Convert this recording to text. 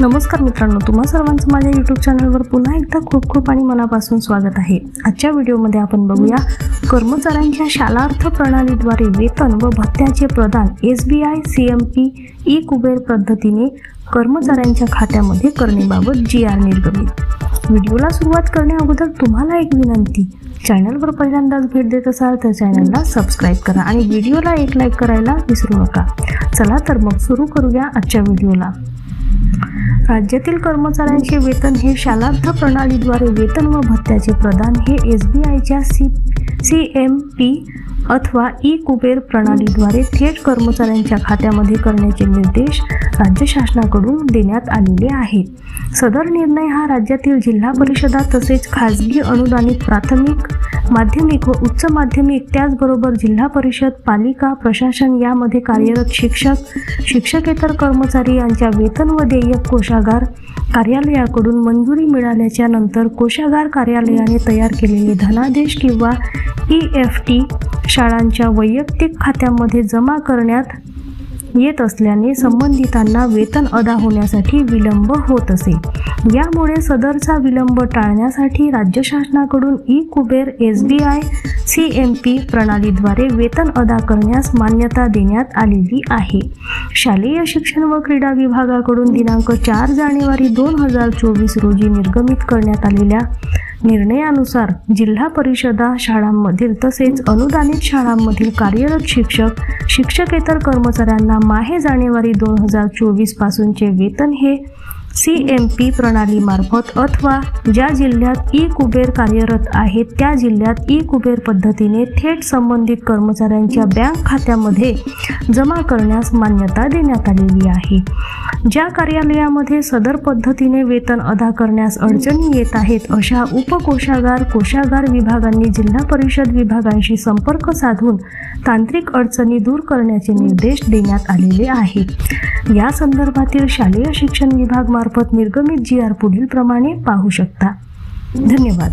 नमस्कार मित्रांनो तुम्हा सर्वांचं माझ्या यूट्यूब चॅनलवर पुन्हा एकदा खूप खूप आणि मनापासून स्वागत आहे. आजच्या व्हिडिओमध्ये आपण बघूया कर्मचाऱ्यांच्या शालार्थ प्रणालीद्वारे वेतन व भत्त्याचे प्रदान S B I C M P E Kuber पद्धतीने कर्मचाऱ्यांच्या खात्यामध्ये करण्याबाबत जी आर निर्गमित. व्हिडिओला सुरुवात करण्याअगोदर तुम्हाला एक विनंती चॅनलवर पहिल्यांदाच भेट देत असाल तर चॅनलला सबस्क्राईब करा आणि व्हिडिओला एक लाईक करायला विसरू नका. चला तर मग सुरू करूया आजच्या व्हिडिओला. राज्यातील कर्मचाऱ्यांचे वेतन हे शालार्थ प्रणालीद्वारे वेतन व भत्त्याचे प्रदान हे एस बी आयच्या सी सी एम पी अथवा ई कुबेर प्रणालीद्वारे थेट कर्मचाऱ्यांच्या खात्यामध्ये करण्याचे निर्देश राज्य शासनाकडून देण्यात आलेले आहेत. सदर निर्णय हा राज्यातील जिल्हा परिषदा तसेच खाजगी अनुदानित प्राथमिक माध्यमिक व उच्च माध्यमिक त्याचबरोबर जिल्हा परिषद पालिका प्रशासन यामध्ये कार्यरत शिक्षक शिक्षकेतर कर्मचारी यांच्या वेतन व देयक कोषागार कार्यालयाकडून मंजुरी मिळाल्याच्या नंतर कोषागार कार्यालयाने तयार केलेले धनादेश किंवा ई एफ टी शाळांच्या वैयक्तिक खात्यामध्ये जमा करण्यात येत असल्याने संबंधितांना वेतन अदा होण्यासाठी विलंब होत असे. यामुळे सदरचा विलंब टाळण्यासाठी राज्य शासनाकडून E Kuber S B I C M P प्रणालीद्वारे वेतन अदा करण्यास मान्यता देण्यात आलेली आहे. शालेय शिक्षण व क्रीडा विभागाकडून दिनांक चार जानेवारी दोन हजार चोवीस रोजी निर्गमित करण्यात आलेल्या निर्णयानुसार जिल्हा परिषदा शाळांमधील तसेच अनुदानित शाळांमधील कार्यरत शिक्षक शिक्षकेतर कर्मचाऱ्यांना माहे जानेवारी दोन हजार चोवीसपासूनचे वेतन हे सी एम पी प्रणालीमार्फत अथवा ज्या जिल्ह्यात ई कुबेर कार्यरत आहेत त्या जिल्ह्यात ई कुबेर पद्धतीने थेट संबंधित कर्मचाऱ्यांच्या बँक खात्यामध्ये जमा करण्यास मान्यता देण्यात आलेली आहे. ज्या कार्यालयामध्ये सदर पद्धतीने वेतन अदा करण्यास अडचणी येत आहेत अशा उपकोषागार कोषागार विभागांनी जिल्हा परिषद विभागांशी संपर्क साधून तांत्रिक अडचणी दूर करण्याचे निर्देश देण्यात आलेले आहेत या संदर्भातील शालेय शिक्षण विभाग मार्फत निर्गमित जी आर पुढील प्रमाणे पाहू शकता. धन्यवाद.